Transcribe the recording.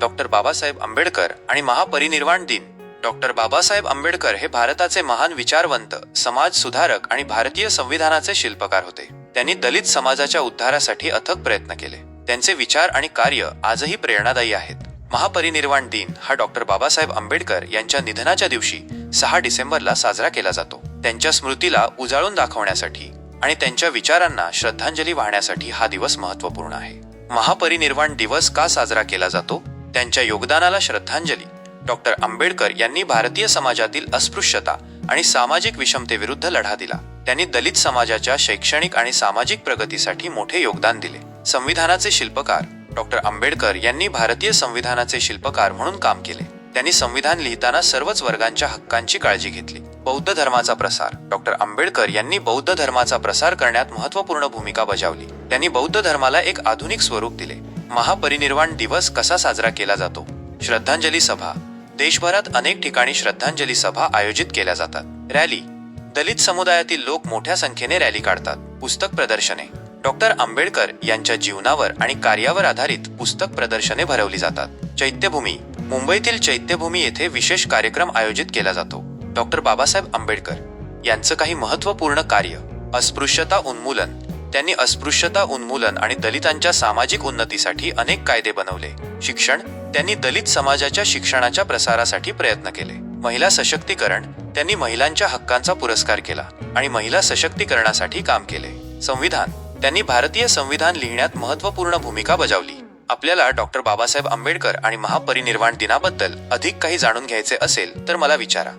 Doctor Babasaheb Ambedkar आणि महापरिनिर्वाण दिन. Doctor Babasaheb Ambedkar हे भारताचे महान विचारवंत समाज सुधारक आणि भारतीय संविधानाचे शिल्पकार होते. त्यांनी दलित समाजाच्या उद्धारासाठी अथक प्रयत्न केले. त्यांचे विचार आणि कार्य आजही प्रेरणादायी आहेत. महापरिनिर्वाण दिन हा डॉक्टर बाबासाहेब आंबेडकर यांच्या निधनाच्या दिवशी सहा डिसेंबरला साजरा केला जातो. त्यांच्या स्मृतीला उजाळून दाखवण्यासाठी आणि त्यांच्या विचारांना श्रद्धांजली वाहण्यासाठी हा दिवस महत्त्वपूर्ण आहे. महापरिनिर्वाण दिवस का साजरा केला जातो? त्यांच्या योगदानाला श्रद्धांजली. डॉक्टर आंबेडकर यांनी भारतीय समाजातील अस्पृश्यता आणि सामाजिक विषमतेविरुद्ध लढा दिला. त्यांनी दलित समाजाच्या शैक्षणिक आणि सामाजिक प्रगतीसाठी मोठे योगदान दिले. संविधानाचे शिल्पकार. डॉक्टर आंबेडकर यांनी भारतीय संविधानाचे शिल्पकार म्हणून काम केले. त्यांनी संविधान लिहिताना सर्वच वर्गांच्या हक्कांची काळजी घेतली. बौद्ध धर्माचा प्रसार. डॉक्टर आंबेडकर यांनी बौद्ध धर्माचा प्रसार करण्यात महत्त्वपूर्ण भूमिका बजावली. त्यांनी बौद्ध धर्माला एक आधुनिक स्वरूप दिले. महापरिनिर्वाण दिवस कसा साजरा केला जातो? श्रद्धांजली सभा. देशभरात अनेक ठिकाणी श्रद्धांजली सभा आयोजित केल्या जातात. रॅली. दलित समुदायातील लोक मोठ्या संख्येने रॅली काढतात. पुस्तक प्रदर्शने. डॉक्टर आंबेडकर यांच्या जीवनावर आणि कार्यावर आधारित पुस्तक प्रदर्शने भरवली जातात. चैत्यभूमी. मुंबईतील चैत्यभूमी येथे विशेष कार्यक्रम आयोजित केला जातो. डॉक्टर बाबासाहेब आंबेडकर. यांचं काही महत्त्वपूर्ण कार्य. अस्पृश्यता उन्मूलन. त्यांनी अस्पृश्यता उन्मूलन आणि दलितांच्या सामाजिक उन्नतीसाठी अनेक कायदे बनवले. शिक्षण त्यांनी दलित समाजाच्या शिक्षणाच्या प्रसारासाठी प्रयत्न केले. महिला सशक्तीकरण त्यांनी महिलांच्या हक्कांचा पुरस्कार केला आणि महिला सशक्तीकरणासाठी काम केले. संविधान त्यांनी भारतीय संविधान लिहिण्यात महत्त्वपूर्ण भूमिका बजावली. आपल्याला डॉक्टर बाबासाहेब आंबेडकर आणि महापरिनिर्वाण दिनाबद्दल अधिक काही जाणून घ्यायचे असेल तर मला विचारा.